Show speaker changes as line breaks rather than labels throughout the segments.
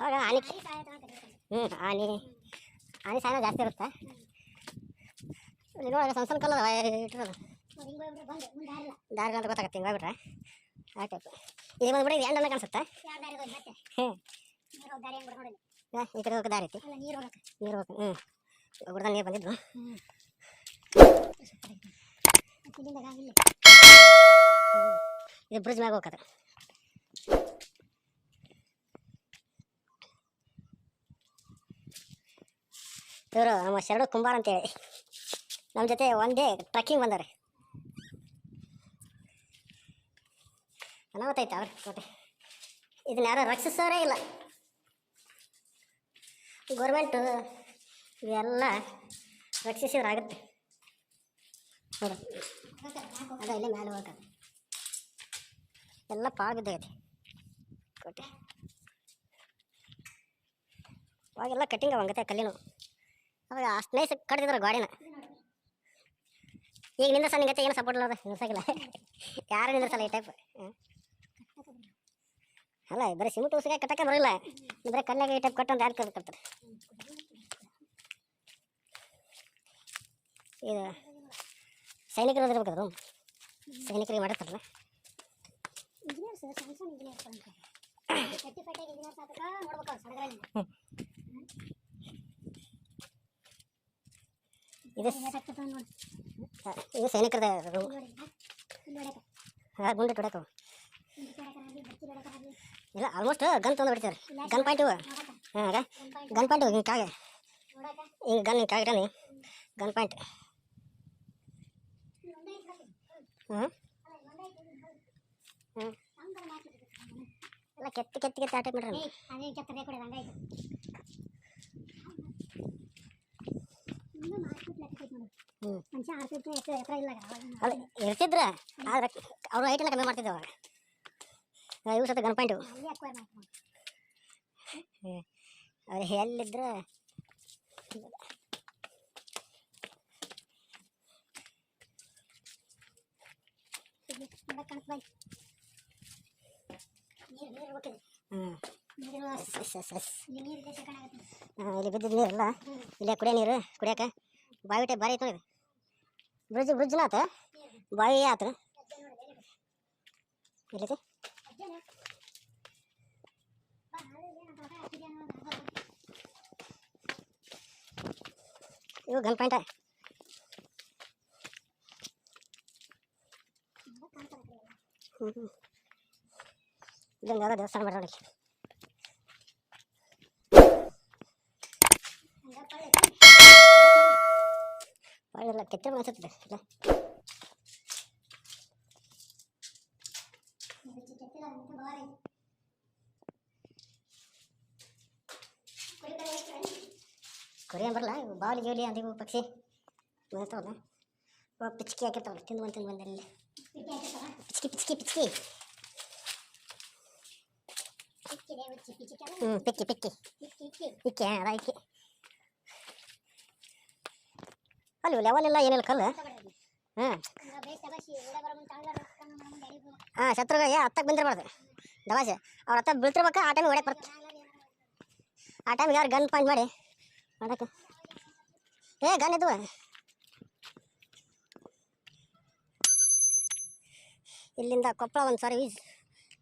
ಅವಾಗ ಆನೆ ಹ್ಞೂ ಆನೆ ಆನೆ ಸಾಯನ ಜಾಸ್ತಿ ಇರುತ್ತೆ? ಇಲ್ಲಿ ನೋಡಿ ಸಣ್ಣ ಸಣ್ಣ ಕಲ್ಲ ಇಟ್ಟಿರೋದು. ದಾರಿ ಅಂತ ಗೊತ್ತಾಗತ್ತೆ ಹಿಂಗೆ ಹೋಗ್ಬಿಟ್ರೆ. ಆಯ್ತು ಆಯ್ತು. ಇದು ಬಂದ್ಬಿಡಿ ಇದು ಕಾಣಿಸುತ್ತೆ? ಹ್ಞೂ ಈ ಕಡೆ ಹೋಗಕ್ಕೆ ದಾರಿ ಐತಿ. ನೀರು ಹೋಗಕ್ಕೆ ಹ್ಞೂ ಗುಡ್ದ ನೀರು ಬಂದಿದ್ದು ಇದು ಬ್ರಿಡ್ಜ್ ಮ್ಯಾಗ ಹೋಗತ್ತೆ ಇವರು ನಮ್ಮ ಶರಡು ಕುಂಬಾರ ಅಂತೇಳಿ. ನಮ್ಮ ಜೊತೆ ಒನ್ ಡೇ ಟ್ರಕ್ಕಿಂಗ್ ಬಂದಾರೆ. ಅನಾವತ್ತೈತೆ ಅವ್ರ ಕೋಟೆ ಇದನ್ನ ಯಾರು ರಕ್ಷಿಸೋರೇ ಇಲ್ಲ. ಗೌರ್ಮೆಂಟು ಇವೆಲ್ಲ ರಕ್ಷಿಸಿದ್ರಾಗುತ್ತೆ ನೋಡು. ಅದ ಇಲ್ಲೇ ಮೇಲೆ ಹೋಗತ್ತೆ ಎಲ್ಲ ಪಾಳು ಬಿದ್ದಾಗೈತಿ ಕೋಟೆ ಅವಾಗೆಲ್ಲ ಕಟ್ಟಿಂಗ್ ಅವಂಗತ್ತೆ ಕಲ್ಲಿನ ಅವಾಗ ಅಷ್ಟು ನೈಸ್ ಕಡ್ದಿದ್ರು ಗಾಡಿನ ಈಗ ನಿಂದ್ರಸ ನಿಂಗತ್ತೆ ಏನು ಸಪೋರ್ಟ್ ಇಲ್ಲ ನಿಂದ್ರಸಾಗಿಲ್ಲ ಯಾರು ನಿಂದ್ರಸಲ್ಲ ಈ ಟೈಪ್ ಅಲ್ಲ ಬರೀ ಸಿಮೆಂಟ್ ಉಸಿಗೆ ಕಟ್ಟಕ್ಕೆ ಬರಲ್ಲ ಬರೀ ಕಲ್ಲಾಗ ಈ ಟೈಪ್ ಕಟ್ಟಂತ ಯಾರು ಕಟ್ತಾರೆ ಇದು ಸೈನಿಕರು ಇರ್ಬೇಕಾದ್ರು ಸೈನಿಕರಿಗೆ ಮಾಡಿರ್ತಾರಲ್ಲ ಇದು ಇದು ಸೈನಿಕರದ ರೂಮ್ ಗುಂಡು ಹೊಡಕವು ಇಲ್ಲ ಆಲ್ಮೋಸ್ಟ್ ಗನ್ ತೊಗೊಂಡು ಬಿಡ್ತಾರೆ ಗನ್ ಪಾಯಿಂಟ್ ಇವು ಹಾಂ ಗನ್ ಪಾಯಿಂಟ್ ಹಿಂಗೆ ಕಾಗೆ ಹಿಂಗೆ ಗನ್ ಹಿಂಗೆ ಕಾಗಿಟಾನೆ ಗನ್ ಪಾಯಿಂಟ್ ಹ್ಞೂ ಎಲ್ಲ ಕೆತ್ತಿ ಕೆತ್ತಿ ಕೆತ್ತಿ ಆಟ ಮಾಡ್ರಿ ಅಲ್ಲ ಇರ್ತಿದ್ರ ಆದ್ರೆ ಅವ್ರು ಐಟ್ ಎಲ್ಲ ಕಮ್ಮಿ ಮಾಡ್ತಿದ್ದೆ ಅವಾಗ. ಇವು ಸತ ಗನ್ ಪಾಯಿಂಟ್ ಅವ್ರು ಎಲ್ಲಿದ್ರೆ?
ಕಾಣತ್ ಇಲ್ಲಿ ನೀರು ಇದೆ ಸಾಕಾಗತ್ತೆ
ಹಾಂ ಇಲ್ಲಿ ಬಿದ್ದಿದ್ದು ನೀರಲ್ಲ ಇಲ್ಲೇ ಕುಡಿಯೋ ನೀರು ಕುಡಿಯೋಕೆ ಬಾವಿ ಟೈಪ್ ಭಾರಿ ಐತೆ ನೋಡಿ ಬ್ರಿಡ್ಜ್ ಬ್ರಿಡ್ಜ್ನ ಆತ ಬಾವಿ ಆತ ಎಲ್ಲೈತಿ ಇವು ಗನ್ ಪಾಯಿಂಟ ಹ್ಞೂ ಹ್ಞೂ ಇಲ್ಲೊಂದು ಯಾವುದೋ ದೇವಸ್ಥಾನ ಮಾಡ್ರಿ ನೋಡಿ ಒಳ್ಳೆಲ್ಲ ಕೆಟ್ಟ ಅನ್ಸುತ್ತದೆ ಇಲ್ಲ ಕೊರಿಯನ್ ಬರಲ್ಲ ಇವು ಬಾವಲಿ ಜೋಲಿ ಅಂತ ಇವು ಪಕ್ಷಿ ಬರ್ತಾವಲ್ಲ ಇವಾಗ ಪಿಚ್ಕಿ ಹಾಕಿರ್ತಾವಲ್ಲ ತಿಂದು ಬಂದು ತಿಂದು ಬಂದಲ್ಲಿ ಪಿಚ್ಕಿ ಪಿಚ್ಕಿ ಪಿಚ್ಕಿ ಹ್ಞೂ ಪಿಕ್ಕಿ ಪಿಕ್ಕಿ. ಇಕ್ಕಿ ಹಾಂ ಇಕ್ಕಿ ಅಲ್ಲಿ ಲೆವೆಲ್ ಇಲ್ಲ ಏನಿಲ್ಲ ಕಲ್ಲು ಹಾಂ ಹಾಂ ಶತ್ರುಗ ಏ ಹತ್ತಕ್ಕೆ ಬಂದಿರಬಾರ್ದು. ದವಾಸೆ ಅವ್ರ ಹತ್ತ ಬೀಳ್ತಿರ್ಬೇಕು, ಆ ಟೈಮಿಗೆ ಹೊಡ್ಯಕ್ಕೆ ಬರುತ್ತೆ. ಆ ಟೈಮಿಗೆ ಯಾರು ಗನ್ ಪಾಯಿಂಟ್ ಮಾಡಿ, ಮಾಡಕ್ಕೆ? ಏ ಗನ್ ಇದ್ವು ಇಲ್ಲಿಂದ ಕೊಪ್ಪಳ ಒಂದು ಸಾರಿ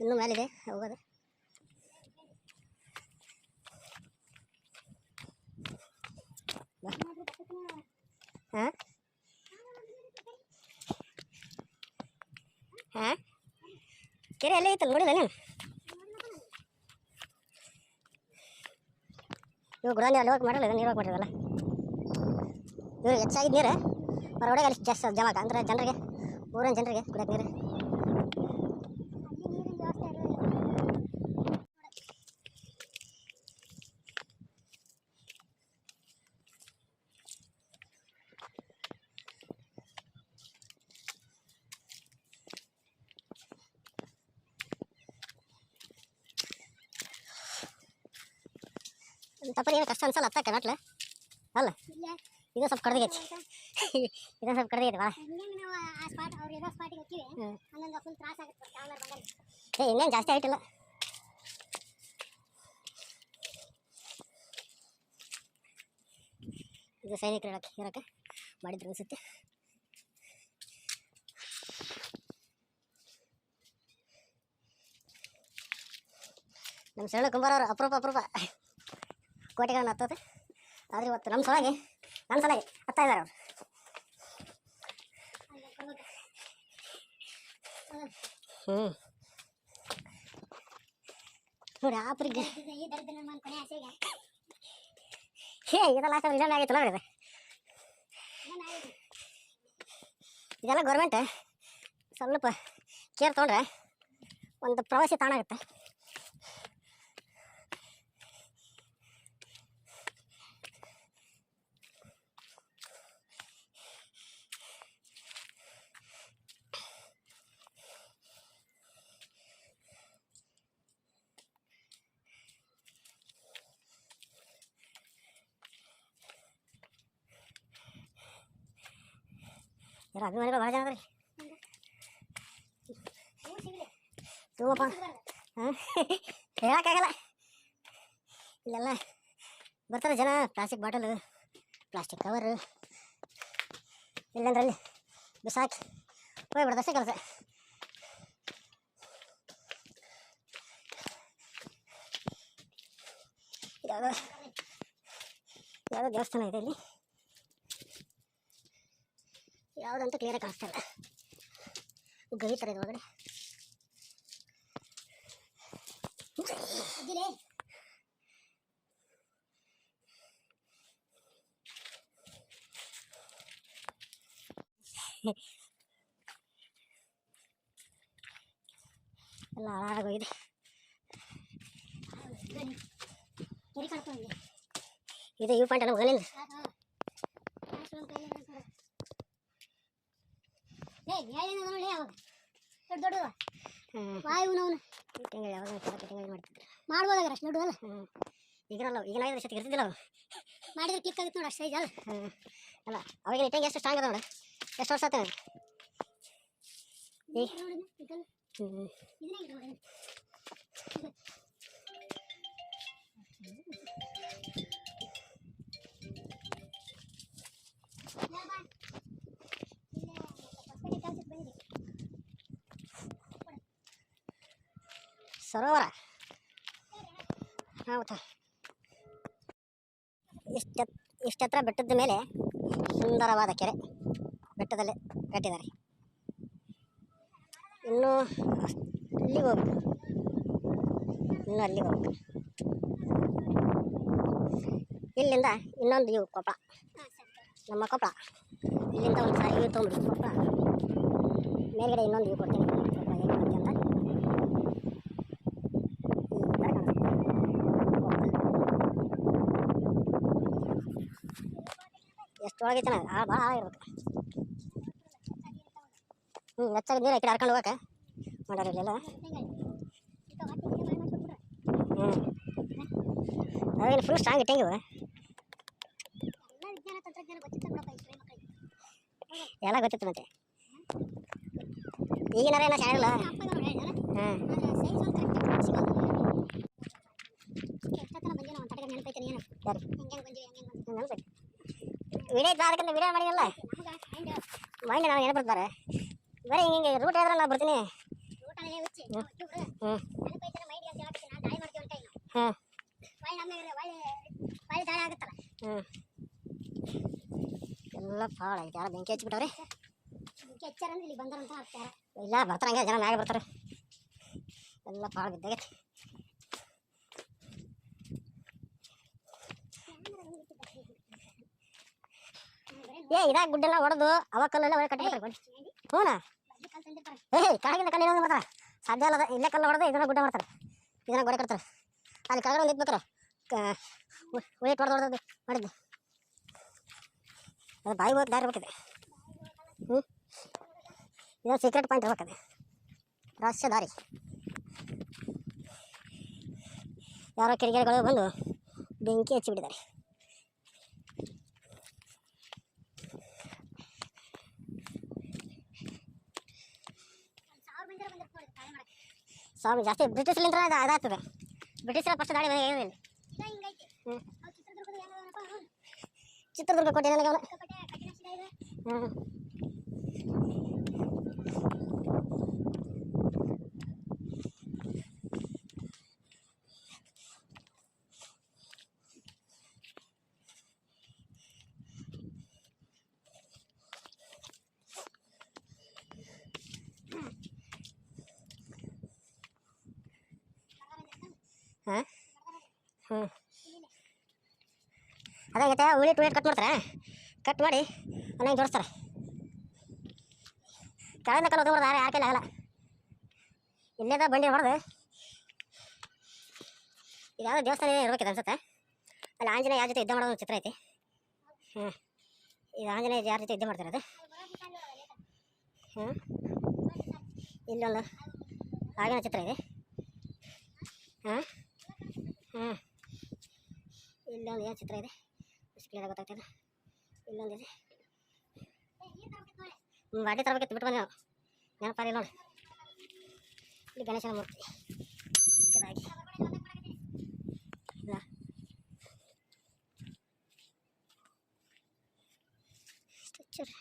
ಇನ್ನೂ ಮೇಲಿದೆ, ಹೋಗೋದು. ಹಾಂ ಹಾಂ ಕೆರೆ ಅಲ್ಲೇ ಐತಲ್ಲ ನೋಡಿಲ್ಲ ನೀನು ಇವು ಗುರಾಣಿ ಅಲ್ಲಿ ಹೋಗಿ ಮಾಡಲ್ಲ ನೀರು ಹೋಗಿ ಮಾಡಿರಲ್ಲ ಇವ್ರು ಹೆಚ್ಚಾಗಿದ್ದು ನೀರು ಹೊರಗಡೆ ಅಲ್ಲಿ ಜಾಸ್ತಿ ಜಮಾಕ ಅಂದ್ರೆ ಜನರಿಗೆ ಊರಿನ ಜನರಿಗೆ ಕುಡಿಯೋಕೆ ನೀರು ತಪ್ಪರಿ ಏನು ಕಷ್ಟ ಅನ್ಸಲ್ಲ ಹತ್ತಕ್ಕೆ ಮೆಟ್ಲು ಅಲ್ಲ? ಇದು ಸ್ವಲ್ಪ ಕಡ್ದೈತಿ ಇದು ಸ್ವಲ್ಪ ಕಡ್ದೈತಿ ಭಾಳ ಏ ಇನ್ನೇನು ಜಾಸ್ತಿ ಆಯ್ತಿಲ್ಲ. ಇದು ಸೈನಿಕರು ಇರಕ್ಕೆ ಹೇಳಕ್ಕೆ? ಮಾಡಿದ್ರು ಅನ್ಸುತ್ತೆ. ನಮ್ಮ ಶರಣ ಕುಂಬಾರವ್ರು ಅಪರೂಪ ಅಪರೂಪ. ಕೋಟೆಗಳನ್ನ ಹತ್ತೋದು ಆದರೆ ಇವತ್ತು ನಮ್ಮ ಸಲುವಾಗಿ ನನ್ನ ಸಲುವಾಗಿ ಹತ್ತಾ ಇದ್ದಾರೆ ಅವರು ಹ್ಞೂ ನೋಡಿ ಆಪರಿಗೆ
ಇದು ಈ ದರಿದ್ರ ನಮ್ಮ ಕೊನೆ ಆಸೆಗೆ
ಹೇ ಇದೆಲ್ಲ ಲಾಸ್ಟ್ ಇನ್ನೊಂದು ಆಗೈತಲ್ಲ ಇದು
ನಾನು ಆಗಿದೆ.
ಇದೆಲ್ಲ ಗೌರ್ಮೆಂಟ್ ಸ್ವಲ್ಪ ಕೇರ್ ತೊಗೊಂಡ್ರೆ ಒಂದು ಪ್ರವಾಸಿ ತಾಣ ಯಾರು ಅಭಿಮಾನಿಗಳು ಭಾಳ ಜನ ಅದ್ರಿ. ತೂವಪ್ಪ. ಹಾಂ? ಹೇಳೋಕ್ಕಾಗಲ್ಲ. ಇಲ್ಲೆಲ್ಲ ಬರ್ತಾರೆ ಜನ ಪ್ಲಾಸ್ಟಿಕ್ ಬಾಟಲು ಪ್ಲಾಸ್ಟಿಕ್ ಕವರು ಇಲ್ಲಂದ್ರಲ್ಲಿ ಬಿಸಾಕಿ ಹೋಗ್ಬಿಡ್ದಷ್ಟೇ ಕೆಲಸ. ಯಾವುದೋ ಯಾವುದೋ ದೇವಸ್ಥಾನ ಇದೆ ಇಲ್ಲಿ. ಯಾವುದಂತ ಕ್ಲಿಯರಾಗಿ ಕಾಣಿಸ್ತಾ ಇಲ್ಲ. ಗವಿ ಥರ ಇದೆ ಒಳಗಡೆ. ಎಲ್ಲ ಹಾಳಾಗೋಗಿದೆ ಇದೆ. ಯೂ ಪಾಯಿಂಟ್ ಅಲ್ಲ ಹೋಗಲಿಲ್ಲ
ಹಾ, ಹಾ. ಆಯ್ತು ಅಂತ ಹೇಳಿ ಅಂತ ಹೇಳು. ಏ ಏನೇನದ ನೋಡಿ ಅವಾಗ ದೊಡ್ಡ ದೊಡ್ಡವ ವಾಯು ಅವನು
ತಿಂಗಳು ಯಾವಾಗ ತಿಂಗಳು ಮಾಡ್ತಿದ್ರು.
ಮಾಡ್ಬೋದಾಗ ಅಷ್ಟು ದೊಡ್ಡದಲ್ಲ
ಹ್ಞೂ ಈಗಿನಲ್ಲ ಈಗಿನ ಐದು ವರ್ಷಕ್ಕೆ ಇರ್ತಿದ್ದಿಲ್ಲ ಅವು?
ಮಾಡಿದ್ರೆ ಕ್ಲಿಕ್ ಆಗುತ್ತೆ ನೋಡಿ ಅಷ್ಟು ಸೈಜ್ ಅಲ್ಲ.
ಹ್ಞೂ ಅಲ್ಲ ಅವಾಗಿನ ಇಟ್ಟಂಗೆ ಎಷ್ಟು ಸ್ಟ್ರಾಂಗ್ ಅದ ನೋಡಿ? ಎಷ್ಟು ವರ್ಷ ಆತ ಹ್ಞೂ ಸರೋವರ. ಹೌದಾ ಇಷ್ಟ ಇಷ್ಟತ್ರ ಬೆಟ್ಟದ ಮೇಲೆ ಸುಂದರವಾದ ಕೆರೆ ಬೆಟ್ಟದಲ್ಲಿ ಕಟ್ಟಿದ್ದಾರೆ. ಇನ್ನೂ ಅಲ್ಲಿಗೆ ಹೋಗ್ಬೇಕು. ಇನ್ನೂ ಅಲ್ಲಿಗೆ ಹೋಗ್ಬೇಕು. ಇಲ್ಲಿಂದ ಇನ್ನೊಂದು ಇವು ಕೊಪ್ಪಳ. ನಮ್ಮ ಕೊಪ್ಪಳ ಇಲ್ಲಿಂದ ಒಂದು ಸಾರಿ ಇವು ತೊಗೊಂಬಿಡಿ ಕೊಪ್ಪಳ ಮೇಲ್ಗಡೆ ಇನ್ನೊಂದು ಇವು ಕೊಡ್ತೀನಿ. ಎಷ್ಟು ಒಳಗೈತೆ ನಾನು ಆ ಭಾಳ ಆಳ ಇರ್ಬೇಕು ಹ್ಞೂ ಹೆಚ್ಚಾಗಿ ನೀರು ಈ ಕಡೆ ಹರ್ಕೊಂಡು ಹೋಗಕ್ಕೆ ಮಾಡ್ಯಾರ ಇಲ್ಲೆಲ್ಲ
ಹಿಂಗಾಗಿ. ಇದು ಹೊಟ್ಟೆ ಹಿಂಗೆ ಮಾಡಿ ಮಾಡ್ಸ್ಬಿಟ್ರೆ.
ಹ್ಞೂ ಅವೇನು ಫುಲ್ ಸ್ಟ್ರಾಂಗ್ ಇಟ್ಟಂಗಿವ
ಎಲ್ಲ ವಿಜ್ಞಾನ ತಂತ್ರಜ್ಞಾನ ಗೊತ್ತಿತ್ತ ಬಿಡಪ್ಪ ಈ ಕಡೆ ಮಕ್ಕಳಿಗೆ.
ಎಲ್ಲ ಗೊತ್ತಿತ್ತು ಮತ್ತೆ ಈಗಿನಾರ ಏನೋ ಶಾಣಿಲ್ಲ
ನಮ್ಮ ಅಪ್ಪಗ ಅವ್ರು ಹೇಳಿದಾರೆ.
ಹಾಂ
ಆದ್ರೆ size ಒಂದು correct ಸಿಗೋದು. ಎಷ್ಟೊತ್ತನ ಬಂದ್ವಿ ನಾವು ತಟಕ ನೆನಪೈತೆ ಏನು
ಯಾರು
ಹೆಂಗೆ ಬಂದ್ವಿ ಹೆಂಗೆ ಬಂದ್ವಿ
ನೆನಪೈತಿ ವಿಡಿಯೋ ಇತ್ತು ಅದಕ್ಕಿಂತ ವಿಡಿಯೋ ಮಾಡಿಲ್ಲ
ನಮ್ಗೆ ಮೈಂಡ್
ಮೈಂಡ್ ನಾನು ಏನು ಬರ್ತಾರೆ ಬರೀ ಹಿಂಗೆ ರೂಟ್ ಹೇಳಿದ್ರೆ ನಾನು ಬರ್ತೀನಿ
ಊಟನೇ ಹುಚ್ಚಿ
ಹ್ಮ್.
ಇವ್ರು
ಹ್ಞೂ
ನೆನಪೈತೆ ಮೈಂಡ್ ಅಂತ ಹೇಳಕ್ಕೆ ನಾವು ದಾಳಿ ಮಾಡ್ತೀವಿ ಅಂತ ನಾವು
ಹಾಂ
ಹೊಳ್ಳಿ ನಮಗೆ ಹೊಳ್ಳಿ ಹೊಳ್ಳಿ ದಾಳಿ ಆಗುತ್ತಲ್ಲ
ಹ್ಞೂ ಎಲ್ಲ ಭಾಳ ಐತೆ ಯಾರು ಬೆಂಕಿ ಹಚ್ಬಿಟ್ಟವ್ರಿ
ಇದಕ್ಕೆ ಎಚ್ಚರ ಅಂದ್ರೆ ಇಲ್ಲಿ ಬಂದಾರಂತ ಆಗ್ತಾರ
ಇಲ್ಲ ಬರ್ತಾರೆ ಹಂಗೆ ಜನ ಮ್ಯಾಗೆ ಬರ್ತಾರೆ ಎಲ್ಲ ಭಾಳ ಬಿದ್ದಾಗೈತಿ ಏ, ಇದಾಗ ಗುಡ್ಡೆಲ್ಲ ಹೊಡೆದು ಅವ ಕಲ್ಲೆಲ್ಲ ಒಳಗೆ ಕಟ್ಟಿ ಹ್ಞೂ ಏ ಕೆಳಗಿಂದ ಕಲ್ಲು ಇನ್ನೊಂದು ಮಾಡ್ತಾರೆ ಸಾಧ್ಯ ಅಲ್ಲ ಇಲ್ಲ ಕಲ್ಲು ಹೊಡೆದು ಇದನ್ನ ಗುಡ್ಡ ಮಾಡ್ತಾರೆ. ಇದನ್ನ ಗೋಡೆ ಕಟ್ತಾರೆ. ಅಲ್ಲಿ ಕೆಳಗಡೆ ಒಂದು ಇದ್ಬೇಕಾರೆ ಉಳಿಟ್ ಹೊಡೆದು ಹೊಡೆದು ಮಾಡಿದ್ದು ಅದು ಬಾಯಿ ಹೋಗಿ ದಾರಿ ಬೇಕಿದೆ ಹ್ಞೂ ಇದೊಂದು ಸೀಕ್ರೆಟ್ ಪಾಯಿಂಟ್ ಇರ್ಬೇಕದೆ ರಹಸ್ಯ ದಾರಿ. ಯಾರೋ ಕಿಡಿಗೇಡಿಗಳು ಬಂದು ಬೆಂಕಿ ಹಚ್ಚಿಬಿಟ್ಟಿದ್ದಾರೆ
ಸಾವಿರ ಮಂದಿ ಬಂದಿರ್ತಾರೆ ನೋಡಿ ದಾಳಿ ಮಾಡಕ್ಕೆ
ಸ್ವಾಮಿ ಜಾಸ್ತಿ ಬ್ರಿಟಿಷ್ಲಿಂದ ಅದಾಗ್ತದೆ. ಬ್ರಿಟಿಷರ ಫಸ್ಟ್ ದಾಳಿ ಮನೆ ಏನಿಲ್ಲ? ಚಿತ್ರದುರ್ಗ ಕೋಟೆ ನನಗೆ ಹ್ಞೂ ಹಾಂ ಹ್ಞೂ ಅದಾಗೈತೆ ಉಳಿ ಟು ಕಟ್ ಮಾಡ್ತಾರೆ. ಕಟ್ ಮಾಡಿ ಅಲ್ಲಿ ಜೋಡಿಸ್ತಾರೆ. ಕೆಳಗಿಂದ ಕಲ್ಲು ಹೊಡೆದು ಯಾರ ಯಾಕೆ ಆಗಲ್ಲ. ಇಲ್ಲೇದ ಬಂಡಿ ಹೊಡೆದು ಇದ್ಯಾವುದೋ ದೇವಸ್ಥಾನ ಇರ್ಬೇಕಿದೆ ಅನ್ಸುತ್ತೆ. ಅಲ್ಲಿ ಆಂಜನೇಯ ಯಾರ ಜೊತೆ ಯುದ್ಧ ಮಾಡೋದು ಚಿತ್ರ ಐತಿ. ಹ್ಞೂ ಇದು ಆಂಜನೇಯ ಯಾರ ಜೊತೆ ಯುದ್ಧ ಮಾಡ್ತಾರೆ ಅದು. ಹ್ಞೂ ಇಲ್ಲೊಂದು ಆಗಿನ ಚಿತ್ರ ಇದೆ. ಹಾಂ ಹ್ಞೂ ಇಲ್ಲೊಂದು ಏನು ಚಿತ್ರ ಇದೆ ಎಷ್ಟು ಕ್ಲಿಯರ್ ಗೊತ್ತಾಗ್ತಿಲ್ಲ ಇಲ್ಲೊಂದಿದೆ ಹ್ಞೂ ಬಾಟಿ ತರಬೇಕಿತ್ತು ಬಿಟ್ಟು ಬಂದೆ ನಾವು ನೆನಪಾರಿ ನೋಡಿ ಇಲ್ಲಿ ಗಣೇಶನ ಮೂರ್ತಿ ಇದಾಗಿ ಇಲ್ಲ ಸ್ಟ್ರಕ್ಚರ್